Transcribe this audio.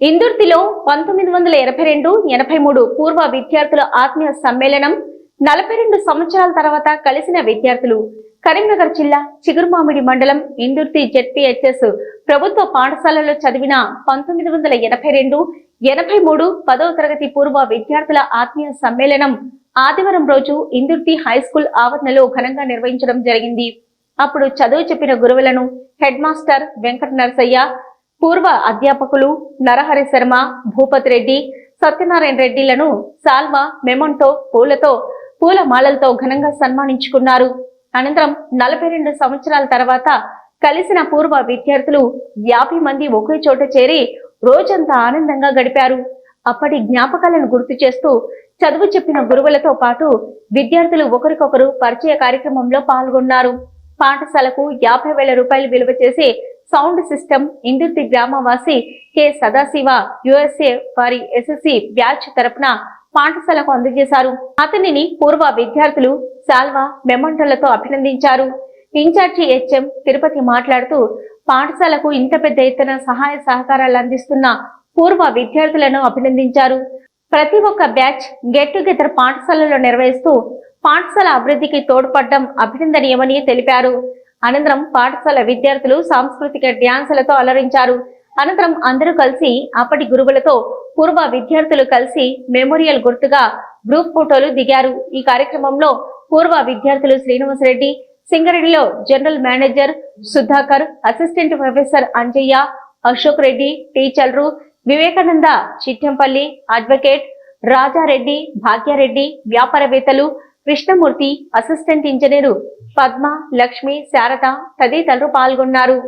ఇందుర్తిలో పంతొమ్మిది వందల ఎనభై రెండు ఎనభై మూడు పూర్వ విద్యార్థుల ఆత్మీయ సమ్మేళనం నలభై రెండు సంవత్సరాల తర్వాత కలిసిన విద్యార్థులు కరీంనగర్ జిల్లా చిగురుమామిడి మండలం ఇందుర్తి జెడ్పీహెచ్ఎస్ ప్రభుత్వ పాఠశాలలో చదివిన పంతొమ్మిది వందల ఎనభై రెండు ఎనభై మూడు పదవ తరగతి పూర్వ విద్యార్థుల ఆత్మీయ సమ్మేళనం ఆదివారం రోజు ఇందుర్తి హై స్కూల్ ఆవరణలో ఘనంగా నిర్వహించడం జరిగింది. అప్పుడు చదువు చెప్పిన గురువులను హెడ్ మాస్టర్ వెంకట నరసయ్య పూర్వ అధ్యాపకులు నరహరి శర్మ భూపతి రెడ్డి సత్యనారాయణ రెడ్డిలను సాల్వా మెమంటో పూలతో పూల మాలలతో ఘనంగా సన్మానించుకున్నారు. అనంతరం నలభై రెండు సంవత్సరాల తర్వాత కలిసిన పూర్వ విద్యార్థులు యాభై మంది ఒకే చోట చేరి రోజంతా ఆనందంగా గడిపారు. అప్పటి జ్ఞాపకాలను గుర్తు చేస్తూ చదువు చెప్పిన గురువులతో పాటు విద్యార్థులు ఒకరికొకరు పరిచయ కార్యక్రమంలో పాల్గొన్నారు. పాఠశాలకు యాభై వేల రూపాయలు విలువ చేసే సౌండ్ సిస్టమ్ ఇందుర్తి గ్రామవాసి కె సదాశివ యుఎస్ఏ వారి ఎస్ఎస్సి బ్యాచ్ తరపున పాఠశాలకు అందజేశారు. అతనిని పూర్వ విద్యార్థులు సాల్వా మెమంటలతో అభినందించారు. ఇన్ఛార్జి హెచ్ఎం తిరుపతి మాట్లాడుతూ పాఠశాలకు ఇంత పెద్ద ఎత్తున సహాయ సహకారాలు అందిస్తున్న పూర్వ విద్యార్థులను అభినందించారు. ప్రతి ఒక్క బ్యాచ్ గెట్ టుగెదర్ పాఠశాలలో నిర్వహిస్తూ పాఠశాల అభివృద్ధికి తోడ్పడడం అభినందనీయమని తెలిపారు. అనంతరం పాఠశాల విద్యార్థులు సాంస్కృతిక డ్యాన్సులతో అలరించారు. అనంతరం అందరూ కలిసి అప్పటి గురువులతో పూర్వ విద్యార్థులు కలిసి మెమోరియల్ గుర్తుగా గ్రూప్ ఫోటోలు దిగారు. ఈ కార్యక్రమంలో పూర్వ విద్యార్థులు Srinivasa Reddy సింగరెడ్డిలో general manager Sudhakar assistant professor Anjaiah Ashok Reddy టీచర్లు వివేకానంద చిట్టంపల్లి అడ్వకేట్ రాజారెడ్డి భాగ్యారెడ్డి వ్యాపారవేత్తలు కృష్ణమూర్తి అసిస్టెంట్ ఇంజనీరు పద్మ లక్ష్మి శారద తదితరులు పాల్గొన్నారు.